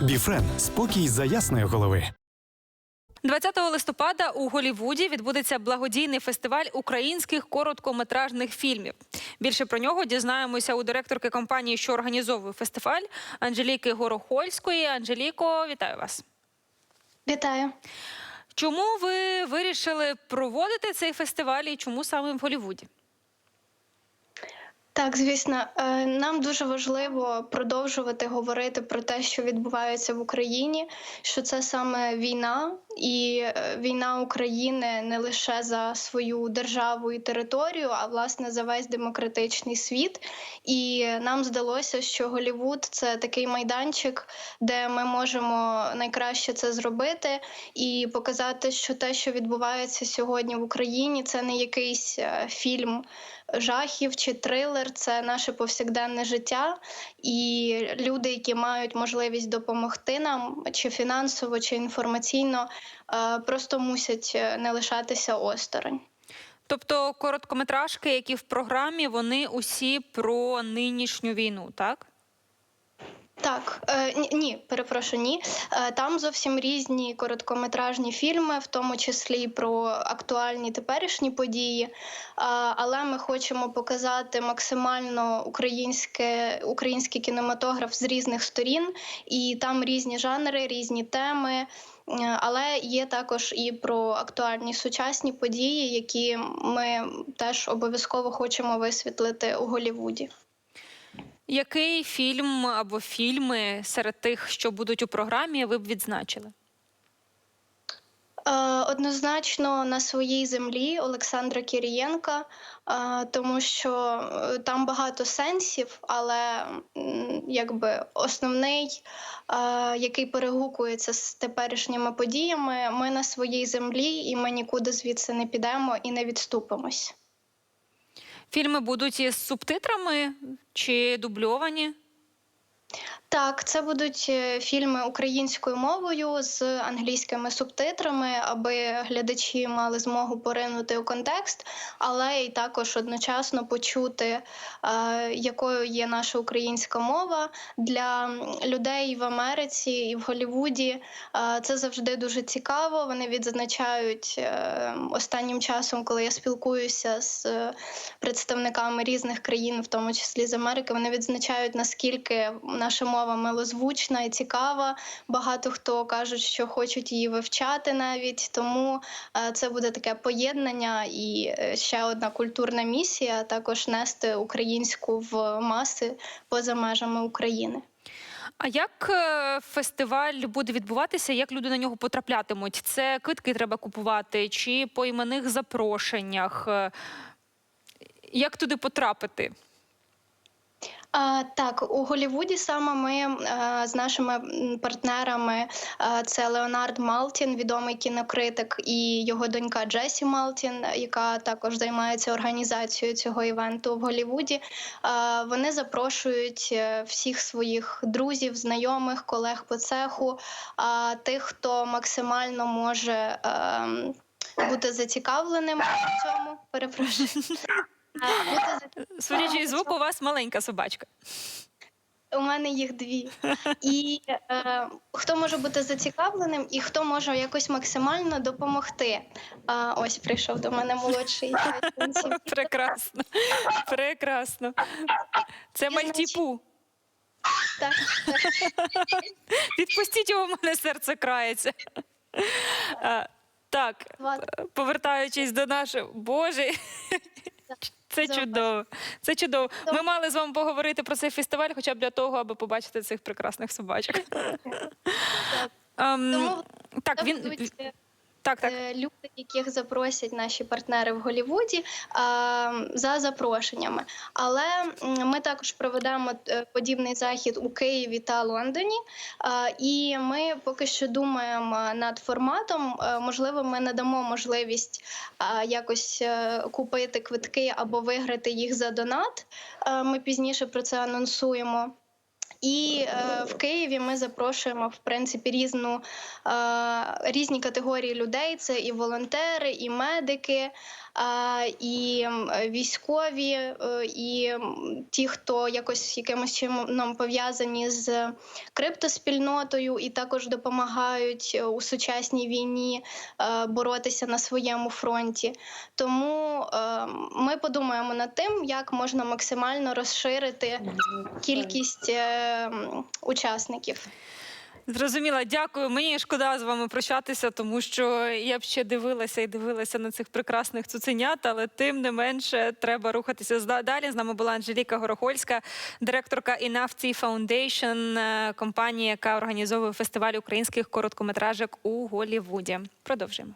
Біфрен спокій за ясної голови. 20 листопада у Голівуді відбудеться благодійний фестиваль українських короткометражних фільмів. Більше про нього дізнаємося у директорки компанії, що організовує фестиваль Анжеліки Горохольської. Анжеліко, вітаю вас. Вітаю. Чому ви вирішили проводити цей фестиваль і чому саме в Голівуді? Так, звісно, е, нам дуже важливо продовжувати говорити про те, що відбувається в Україні, що це саме війна, і е, війна України не лише за свою державу і територію, а власне за весь демократичний світ. І нам здалося, що Голівуд це такий майданчик, де ми можемо найкраще це зробити і показати, що те, що відбувається сьогодні в Україні, це не якийсь е, фільм жахів чи трилер це наше повсякденне життя, і люди, які мають можливість допомогти нам, чи фінансово, чи інформаційно, просто мусять е, не лишатися осторонь. Тобто короткометражки, які в програмі, вони усі про нинішню війну, так? Так, е, ні, перепрошую, ні. Е, там зовсім різні короткометражні фільми, в тому числі про актуальні теперішні події. Е, але ми хочемо показати максимально українське, український кінематограф з різних сторін, і там різні жанри, різні теми. Е, Але є також і про актуальні сучасні події, які ми теж обов'язково хочемо висвітлити у Голлівуді. Який фільм або фільми серед тих, що будуть у програмі, ви б відзначили? Е, Однозначно на своїй землі Олександра Кірієнка, е, тому що е, там багато сенсів, але якби основний, який перегукується з теперішніми подіями, ми на своїй землі, і ми нікуди звідси не підемо і не відступимось. Фільми будуть із субтитрами чи дубльовані? Так, це будуть е, фільми українською мовою з англійськими субтитрами, аби глядачі мали змогу поринути у контекст, але й також одночасно почути, е, якою є наша українська мова для людей в Америці і в Голлівуді. Е, це завжди дуже цікаво. Вони відзначають останнім часом, коли я спілкуюся з представниками різних країн, в тому числі з Америки. Вони відзначають наскільки наша мова милозвучна і цікава. Багато хто кажуть, що хочуть її вивчати навіть. Тому е, це буде таке поєднання і е, ще одна культурна місія також нести українську в маси поза межами України. А як е, фестиваль буде відбуватися? Як люди на нього потраплятимуть? Це квитки треба купувати чи по іменних запрошеннях? Як туди потрапити? А, так, у Голлівуді саме ми е, з нашими партнерами е, це Леонард Малтін, відомий кінокритик, і його донька Джесі Малтін, яка також займається організацією цього івенту в Голлівуді. Е, вони запрошують всіх своїх друзів, знайомих, колег по цеху, а тих, хто максимально може. Бути зацікавленим в цьому, перепрошую. Бути Судячи із звуку, у вас маленька собачка. У мене їх дві. І е, хто може бути зацікавленим, і хто може якось максимально допомогти. А, ось прийшов до мене молодший. Прекрасно. Прекрасно. Це мальтіпу. Так, Відпустіть його, в мене серце крається. Так, повертаючись до нашого. Боже. Це чудово. Це чудово. Ми мали з вами поговорити про цей фестиваль, хоча б для того, аби побачити цих прекрасних собачок. Ем, Так, він будуть е, так, так. е, люди, яких запросять наші партнери в Голлівуді за запрошеннями. Але ми також проведемо е, подібний захід у Києві та Лондоні. І ми поки що думаємо над форматом. Е, Можливо, ми надамо можливість якось купити квитки або виграти їх за донат. Ми пізніше про це анонсуємо. І е, в Києві ми запрошуємо в принципі різну е, різні категорії людей: це і волонтери, і медики, е, і військові, е, і ті, хто якось якимось чином пов'язані з криптоспільнотою, і також допомагають е, у сучасній війні е, боротися на своєму фронті. Тому е, ми подумаємо над тим, як можна максимально розширити кількість е, м, учасників. Зрозуміла, дякую. Мені шкода з вами прощатися, тому що я б ще дивилася і дивилася на цих прекрасних цуценят, але тим не менше треба рухатися далі. З нами була Анжеліка Горохольська, директорка Enough Foundation, е, компанія, яка організовує фестиваль українських короткометражок у Голлівуді. Продовжуємо.